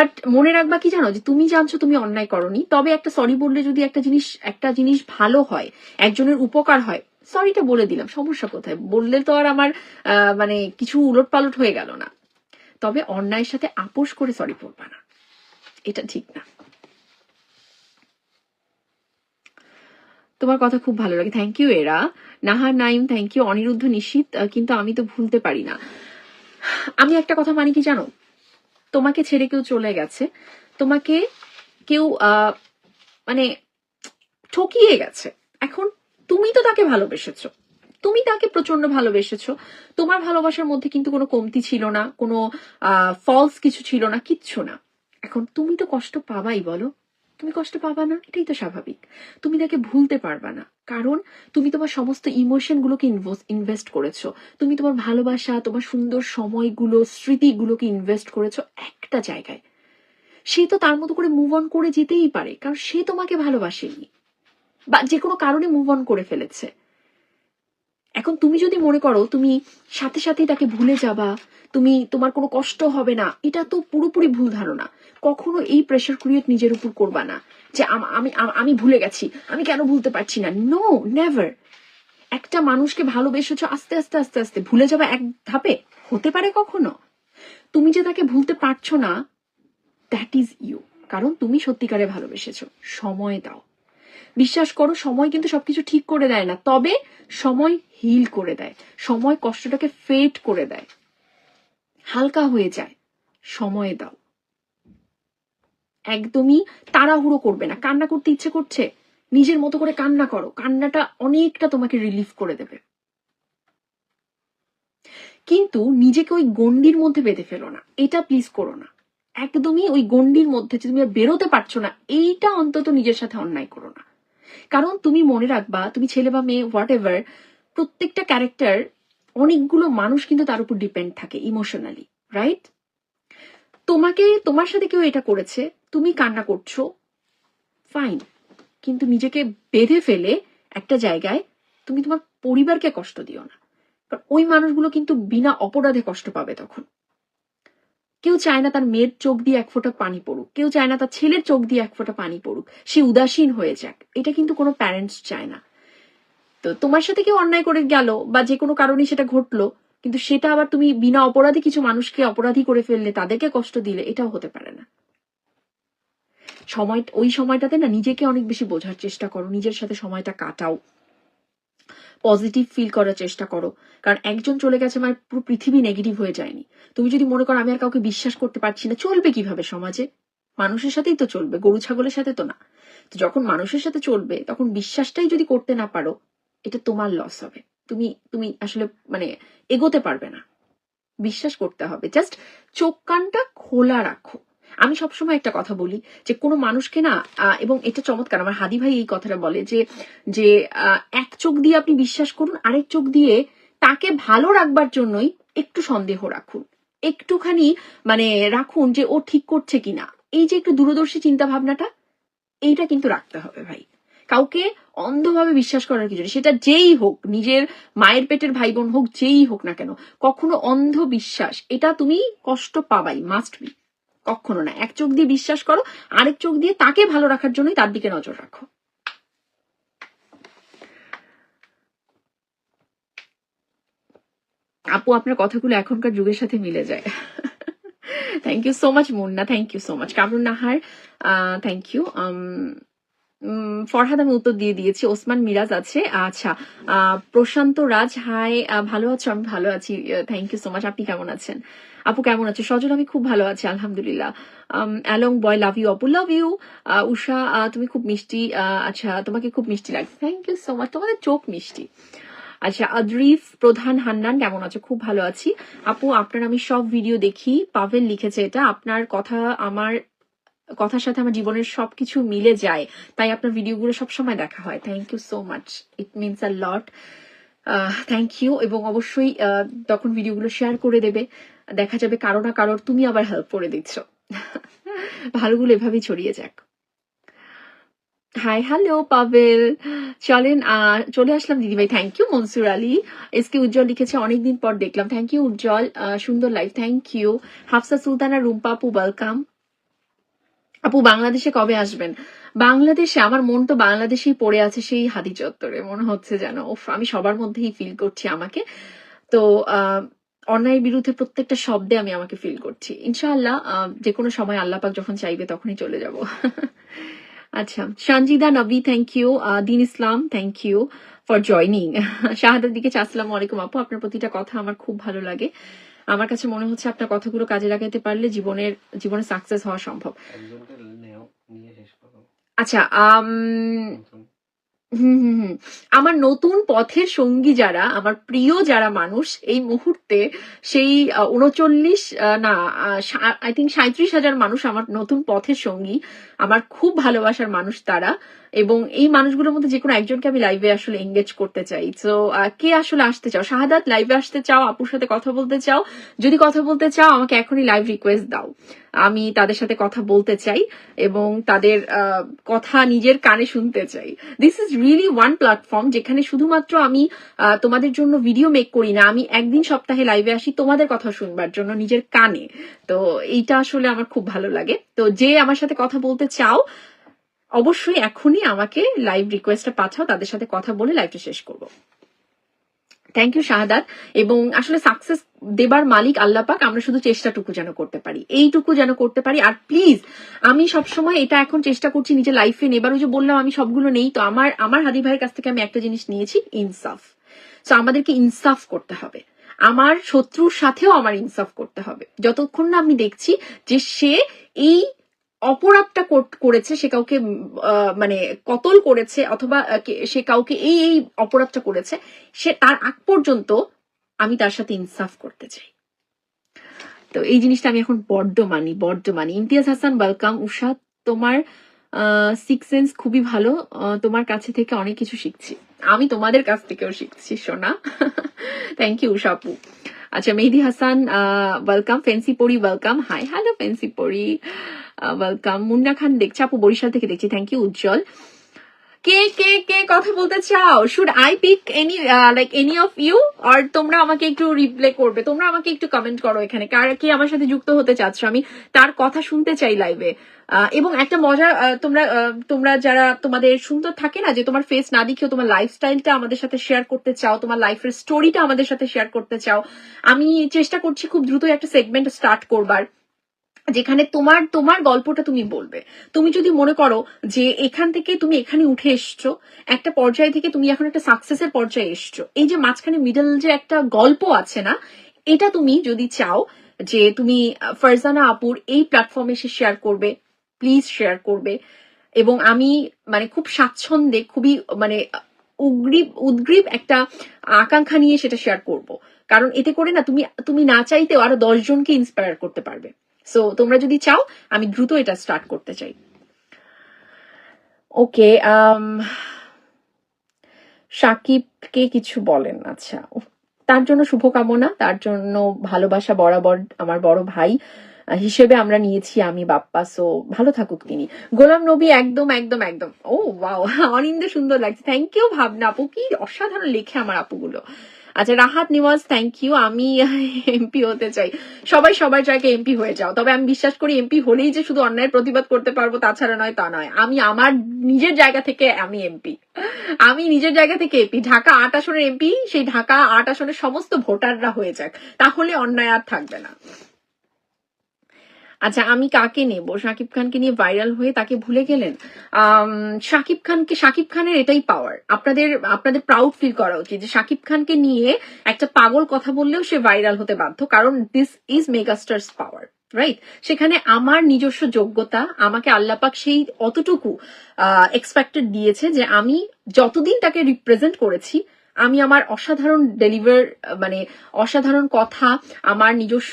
But মনে রাখবা কি জানো, যে তুমি জানছো তুমি অন্যায় করনি, তবে একটা সরি বললে যদি একটা জিনিস একটা জিনিস ভালো হয়, একজনের উপকার হয় সরিটা বলে দিলাম, সমস্যা কোথায়? বললে তো আর আমার মানে কিছু উলট পালট হয়ে গেল না। তবে অন্যায়ের সাথে আপোষ করে সরি বলবা না। এটা ঠিক না। তোমার কথা খুব ভালো লাগে। থ্যাংক ইউ এরা। নাহার নাইম থ্যাংক ইউ অনিরুদ্ধ নিশ্চিত কিন্তু আমি তো ভুলতে পারি না। আমি একটা কথা মানি কি জানো? তোমাকে ছেড়ে কেউ চলে গেছে, তোমাকে কেউ মানে ঠকিয়ে গেছে। এখন তুমি তো তাকে ভালোবেসেছ। তুমি তাকে প্রচণ্ড ভালোবেসেছো। তোমার ভালোবাসার মধ্যে কিন্তু কোনো কমতি ছিল না, কোনো ফলস কিছু ছিল না, কিচ্ছু না। এখন তুমি তো কষ্ট পাবাই, বলো। তুমি কষ্ট পাবা না? এটাই তো স্বাভাবিক। তুমি তাকে ভুলতে পারবা না। কারণ তুমি তোমার সমস্ত ইমোশন গুলোকে ইনভেস্ট করেছ। তুমি তোমার ভালোবাসা, তোমার সুন্দর সময়গুলো, স্মৃতিগুলোকে ইনভেস্ট করেছ একটা জায়গায়। সে তো তার মতো করে মুভ অন করে যেতেই পারে, কারণ সে তোমাকে ভালোবাসেনি। বা যে কোনো কারণে মুভ অন করে ফেলেছে। এখন তুমি যদি মনে করো, তুমি সাথে সাথেই তাকে ভুলে যাবা, তুমি তোমার কোনো কষ্ট হবে না, এটা তো পুরোপুরি ভুল ধারণা। কখনো এই প্রেশার ক্রিয়েট নিজের উপর করবা না। যে আম- আমি ভুলে গেছি। আমি কেন ভুলতে পারছি না? নো নেভার একটা মানুষকে ভালোবেসেছো আস্তে আস্তে আস্তে আস্তে ভুলে যাবা এক ধাপে। হতে পারে কখনো। তুমি যে তাকে ভুলতে পারছ না দ্যাট ইজ ইউ কারণ তুমি সত্যিকারে ভালোবেসেছো। সময় দাও। বিশ্বাস করো, সময় কিন্তু সবকিছু ঠিক করে দেয় না। তবে সময় হিল করে দেয়। সময় কষ্টটাকে ফেট করে দেয়। হালকা হয়ে যায়। সময় দাও। একদমই তাড়াহুড়ো করবে না। কান্না করতে ইচ্ছে করছে, নিজের মতো করে কান্না করো। কান্নাটা অনেকটা তোমাকে রিলিফ করে দেবে। কিন্তু নিজেকে ওই গন্ডির মধ্যে বেঁধে ফেলো না। এটা প্লিজ করো না। একদমই ওই গন্ডির মধ্যে যে তুমি আর বেরোতে পারছ না, এইটা অন্তত নিজের সাথে অন্যায় করো না। কারণ তুমি মনে রাখবা, তুমি ছেলে বা মেয়ে হোয়াট এভার প্রত্যেকটা ক্যারেক্টার অনেকগুলো মানুষ কিন্তু তার উপর ডিপেন্ড থাকে ইমোশনালি রাইট তোমাকে, তোমার সাথে কেউ এটা করেছে তুমি কান্না করছ ফাইন কিন্তু নিজেকে বেঁধে ফেলে একটা জায়গায় তুমি তোমার পরিবারকে কষ্ট দিও না। কারণ ওই মানুষগুলো কিন্তু বিনা অপরাধে কষ্ট পাবে তখন। কেউ চায় না তার মেয়ের চোখ দিয়ে এক ফোঁটা পানি পড়ুক, কেউ চায় না তার ছেলের চোখ দিয়ে এক ফোঁটা পানি পড়ুক, সে উদাসীন হয়ে যাক, এটা কিন্তু কোনো প্যারেন্টস চায় না। তো তোমার সাথে কেউ অন্যায় করে গেল বা যে কোনো কারণে সেটা ঘটলো, কিন্তু সেটা আবার তুমি বিনা অপরাধে কিছু মানুষকে অপরাধী করে ফেললে, তাদেরকে কষ্ট দিলে, এটাও হতে পারে না। সময়, ওই সময়টাতে না নিজেকে অনেক বেশি বোঝার চেষ্টা করো, নিজের সাথে সময়টা কাটাও। পজিটিভ ফিল করার চেষ্টা করো। কারণ একজন চলে গেছে মানে পুরো পৃথিবী নেগেটিভ হয়ে যায়নি। তুমি যদি মনে করো আমি আর কাউকে বিশ্বাস করতে পারছি না, চলবে কীভাবে সমাজে? মানুষের সাথেই তো চলবে, গরু ছাগলের সাথে তো না। তো যখন মানুষের সাথে চলবে, তখন বিশ্বাসটাই যদি করতে না পারো, এটা তোমার লস হবে। তুমি তুমি আসলে মানে এগোতে পারবে না। বিশ্বাস করতে হবে। জাস্ট চোখ কানটা খোলা রাখো। আমি সবসময় একটা কথা বলি যে কোনো মানুষকে না এবং এটা চমৎকার, আমার হাদি ভাই এই কথাটা বলে যে যে এক চোখ দিয়ে আপনি বিশ্বাস করুন, আরেক চোখ দিয়ে তাকে ভালো রাখবার জন্যই একটু সন্দেহ রাখুন। একটুখানি মানে রাখুন যে ও ঠিক করছে কিনা। এই যে একটু দূরদর্শী চিন্তা ভাবনাটা এইটা কিন্তু রাখতে হবে ভাই। কাউকে অন্ধভাবে বিশ্বাস করার কিছু সেটা যেই হোক, নিজের মায়ের পেটের ভাই বোন হোক, যেই হোক না কেন, কখনো অন্ধ বিশ্বাস এটা তুমি কষ্ট পাবাই মাস্ট বি কখনো না। এক চোখ দিয়ে বিশ্বাস করো, আরেক চোখ দিয়ে তাকে ভালো রাখার জন্যই তার দিকে নজর রাখো। আপু, আপনার কথাগুলো এখনকার যুগের সাথে মিলে যায়। Thank you so much Munna thank you so much Kamrun Nahar thank you Farhad, আমি উত্তর দিয়ে দিয়েছি। ওসমান মিরাজ আছে। আচ্ছা প্রশান্ত রাজ, হাই ভালো আছো? আমি ভালো আছি। থ্যাংক ইউ সো মাচ আপনি কেমন আছেন? আপু, কেমন আছে? সজল, আমি খুব ভালো আছি, আলহামদুলিল্লাহ। অ্যালং বয় লাভ ইউ আপু লাভ ইউ উষা তুমি খুব মিষ্টি। আচ্ছা তোমাকে খুব মিষ্টি লাগে। থ্যাংক ইউ সো মাচ তোমাদের চোখ মিষ্টি। আচ্ছা আদরিফ প্রধান হান্নান, কেমন আছো? খুব ভালো আছি। আপু, আপনার আমি সব ভিডিও দেখি। পাভেল লিখেছে এটা। আপনার কথা আমার কথার সাথে আমার জীবনের সবকিছু মিলে যায়। তাই আপনার ভিডিওগুলো সবসময় দেখা হয়। Thank you so much it means a lot thank you এবং অবশ্যই তখন ভিডিওগুলো শেয়ার করে দেবে। দেখা যাবে কারও না কারোর তুমি আবার হেল্প করে দিচ্ছ। ভালোগুলো এভাবেই ছড়িয়ে যাক। হাই হ্যালো পাভেল চলেন চলে আসলাম দিদিভাই। Thank you Mansur Ali S K Ujjwal লিখেছে, অনেকদিন পর দেখলাম। থ্যাংক ইউ উজ্জ্বল সুন্দর life thank you Hafsa Sultana রুম্পাপু welcome আপু, বাংলাদেশে কবে আসবেন? বাংলাদেশে, আমার মন তো বাংলাদেশেই পড়ে আছে সেই হাদি চত্বরে। মনে হচ্ছে যেন ওফ আমি সবার মধ্যেই ফিল করছি আমাকে। তো অন্যায়ের বিরুদ্ধে প্রত্যেকটা শব্দে আমি আমাকে ফিল করছি। ইনশাআল্লাহ যে কোনো সময় আল্লাহ পাক যখন চাইবে তখনই চলে যাব। আচ্ছা Sanjida Nabi thank you Din Islam thank you for joining শাহাদার দিকে, আসসালামু আলাইকুম আপু। আপনার প্রতিটা কথা আমার খুব ভালো লাগে। আমার কাছে মনে হচ্ছে আপনার কথাগুলো কাজে লাগাতে পারলে জীবনের জীবনে সাকসেস হওয়া সম্ভব। আচ্ছা। আমার নতুন পথের সঙ্গী যারা আমার প্রিয় যারা মানুষ এই মুহূর্তে সেই উনচল্লিশ না আই থিঙ্ক সাঁত্রিশ হাজার মানুষ আমার নতুন পথের সঙ্গী আমার খুব ভালোবাসার মানুষ তারা। এবং এই মানুষগুলোর মধ্যে যে কোনো একজনকে আমি লাইভে আসলে এঙ্গেজ করতে চাই। তো কে আসলে আসতে চাও? শাহাদাত লাইভে আসতে চাও? আপুর সাথে কথা বলতে চাও? যদি কথা বলতে চাও, আমাকে এখনই লাইভ রিকোয়েস্ট দাও। আমি তাদের সাথে কথা বলতে চাই এবং তাদের কথা নিজের কানে শুনতে চাই। This is really one platform যেখানে শুধুমাত্র আমি তোমাদের জন্য ভিডিও মেক করি না। আমি একদিন সপ্তাহে লাইভে আসি তোমাদের কথা শুনবার জন্য নিজের কানে। তো এইটা আসলে আমার খুব ভালো লাগে। তো যে আমার সাথে কথা বলতে চাও অবশ্যই এখনই আমাকে লাইভ রিকোয়েস্টটা পাঠাও, তাদের সাথে কথা বলে লাইভটা শেষ করব। Thank you Shahadat. এবং আসলে সাকসেস দেবার মালিক আল্লাহ পাক, আমরা শুধু চেষ্টাটুকু যেন করতে পারি। এইটুকু যেন করতে পারি। আর প্লিজ আমি সবসময় এটা এখন চেষ্টা করছি নিজের লাইফে নেবার। ওই যে বললাম, আমি সবগুলো নেই। তো আমার আমার হাদি ভাইয়ের কাছ থেকে আমি একটা জিনিস নিয়েছি, ইনসাফ। তো আমাদেরকে ইনসাফ করতে হবে। আমার শত্রুর সাথেও আমার ইনসাফ করতে হবে। যতক্ষণ না আমি দেখছি যে সে এই অপরাধটা করেছে, সে কাউকে মানে কতল করেছে, অথবা সে কাউকে এই এই অপরাধটা করেছে, সে তার আগ পর্যন্ত আমি তার সাথে ইনসাফ করতে চাই। তো এই জিনিসটা আমি এখন বড্ড মানি বড্ড মানি। ইমতিয়াজ হাসান, ওয়েলকাম। উষা, তোমার সিক্স সেন্স খুবই ভালো। তোমার কাছে থেকে অনেক কিছু শিখছি। আমি তোমাদের কাছ থেকেও শিখছি, সোনা। থ্যাংক ইউ উষা আপু। আচ্ছা Mehedi Hasan welcome fancy Pari welcome hi hello fancy Pari welcome Munna Khan, দেখছি আপু বরিশাল থেকে দেখছি। থ্যাংক ইউ উজ্জ্বল। কে কে কে কথা বলতে চাও? Should I pick any like any of you আর তোমরা আমাকে একটু রিপ্লে করবে। তোমরা আমাকে একটু কমেন্ট করো এখানে। কার, কে আমার সাথে যুক্ত হতে চাচ্ছ? আমি তার কথা শুনতে চাই লাইভে এবং একটা মজা তোমরা তোমরা যারা তোমাদের সুন্দর থাকে না, যে তোমার ফেস না দেখিয়েও তোমার লাইফস্টাইলটা আমাদের সাথে শেয়ার করতে চাও, তোমার লাইফের স্টোরিটা আমাদের সাথে শেয়ার করতে চাও, আমি চেষ্টা করছি খুব দ্রুত একটা সেগমেন্ট স্টার্ট করবার। যেখানে তোমার তোমার গল্পটা তুমি বলবে। তুমি যদি মনে করো যে এখান থেকে তুমি এখানে উঠে এসছো, একটা পর্যায় থেকে তুমি এখন একটা সাকসেসের পর্যায়ে এসছো, এই যে মাঝখানে মিডল যে একটা গল্প আছে না, এটা তুমি যদি চাও যে তুমি ফারজানা আপুর এই প্ল্যাটফর্মে এসে শেয়ার করবে প্লিজ শেয়ার করবে। এবং আমি মানে খুব স্বাচ্ছন্দ্যে, খুবই মানে উগ্রীব, উদ্গ্রীব একটা আকাঙ্ক্ষা নিয়ে সেটা শেয়ার করব। কারণ এতে করে না তুমি তুমি না চাইতেও আরও দশজনকে ইন্সপায়ার করতে পারবে। সো তোমরা যদি চাও, আমি দ্রুত এটা স্টার্ট করতে চাই। ওকে সাকিবকে কিছু বলেন আচ্ছা। তার জন্য শুভকামনা, তার জন্য ভালোবাসা বরাবর আমার বড় ভাই হিসেবে আমরা নিয়েছি আমি, বাপ্পা সো ভালো থাকুক তিনি। গোলাম নবী একদম একদম একদম। ও ওয়াও অনিন্দে সুন্দর লাগছে। থ্যাংক ইউ ভাবনা আপু। কি অসাধারণ লেখে আমার আপুগুলো। আচ্ছা রাহাত, নিওয়াজ থ্যাংক ইউ আমি এমপি হতে চাই। সবাই সবার জায়গায় এমপি হয়ে যাও। তবে আমি বিশ্বাস করি এমপি হলেই যে শুধু অন্যায়ের প্রতিবাদ করতে পারব তাছাড়া নয়, তা নয়। আমি আমার নিজের জায়গা থেকে আমি এমপি আমি নিজের জায়গা থেকে এমপি ঢাকা আট আসনের এমপি সেই ঢাকা আট আসনের সমস্ত ভোটাররা হয়ে যাক। তাহলে অন্যায় আর থাকবে না। আচ্ছা আমি কাকে নেব? শাকিব খানকে নিয়ে ভাইরাল হয়ে তাকে ভুলে গেলেন? শাকিব খানকে, শাকিব খানের এটাই পাওয়ার আপনাদের আপনাদের প্রাউড ফিল করা উচিত যে শাকিব খানকে নিয়ে একটা পাগল কথা বললেও সে ভাইরাল হতে বাধ্য, কারণ this is megastar's power right সেখানে আমার নিজস্ব যোগ্যতা, আমাকে আল্লাপাক সেই অতটুকু এক্সপেক্টেড দিয়েছে যে আমি যতদিন তাকে রিপ্রেজেন্ট করেছি আমি আমার অসাধারণ ডেলিভার মানে অসাধারণ কথা, আমার নিজস্ব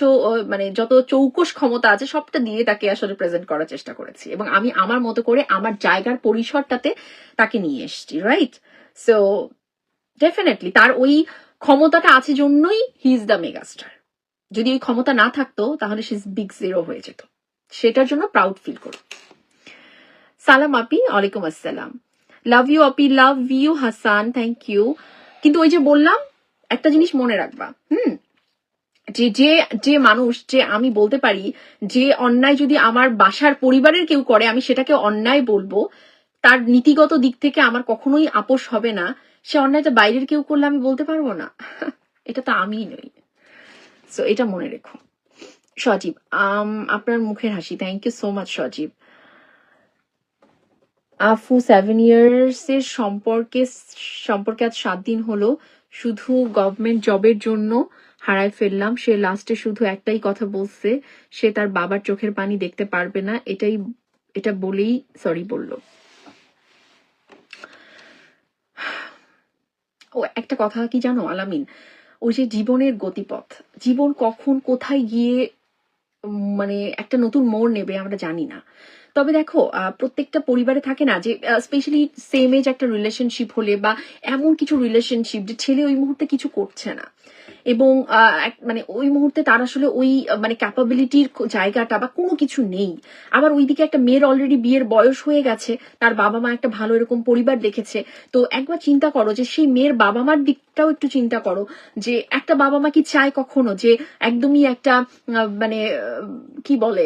মানে যত চৌকস ক্ষমতা আছে, সবটা দিয়ে তাকে আসলে প্রেজেন্ট করার চেষ্টা করেছি। এবং আমি আমার মতো করে আমার জায়গার পরিসরটাতে তাকে নিয়ে এসেছি রাইট সো ডেফিনেটলি তার ওই ক্ষমতাটা আছে জন্যই হি ইজ দ্য মেগাস্টার যদি ওই ক্ষমতা না থাকতো, তাহলে সে বিগ জিরো হয়ে যেত। সেটার জন্য প্রাউড ফিল করো সালাম আপি, ওয়ালাইকুম আসসালাম। Love you Api love you Hasan thank you কিন্তু ওই যে বললাম, একটা জিনিস মনে রাখবা, হুম? যে যে যে মানুষ, যে আমি বলতে পারি, যে অন্যায় যদি আমার বাসার পরিবারের কেউ করে, আমি সেটাকে অন্যায় বলব, তার নীতিগত দিক থেকে আমার কখনোই আপোষ হবে না। সে অন্যায়টা বাইরের কেউ করলে আমি বলতে পারব না? এটা তো আমিই নই। সো এটা মনে রেখো। সজীব আপনার মুখের হাসি। Thank you so much Sajib. আফু সেভেন ইয়ার্স এর সম্পর্কে সম্পর্কে আজ সাত দিন হলো, শুধু গভর্নমেন্ট জবের জন্য হারায় ফেললাম। সে লাস্টে শুধু একটাই কথা বলছে, সে তার বাবার চোখের পানি দেখতে পারবে না। এটাই, এটা বলেই সরি বলল। ও, একটা কথা কি জানো, আলামিন? ওই যে জীবনের গতিপথ। জীবন কখন কোথায় গিয়ে মানে একটা নতুন মোড় নেবে আমরা জানি না। তবে দেখো প্রত্যেকটা পরিবারে থাকে না যে স্পেশালি সেম এজ একটা রিলেশনশিপ হলে বা এমন কিছু রিলেশনশিপ যে ছেলে ওই মুহূর্তে কিছু করছে না। এবং মানে ওই মুহূর্তে তার আসলে ওই মানে ক্যাপাবিলিটির জায়গাটা বা কোনো কিছু নেই। আবার ওইদিকে একটা মেয়ের অলরেডি বিয়ের বয়স হয়ে গেছে, তার বাবা মা একটা ভালো এরকম পরিবার দেখেছে। তো একবার চিন্তা করো যে সেই মেয়ের বাবা মার দিকটাও একটু চিন্তা করো যে একটা বাবা মা কি চায় কখনো? যে একদমই একটা মানে কি বলে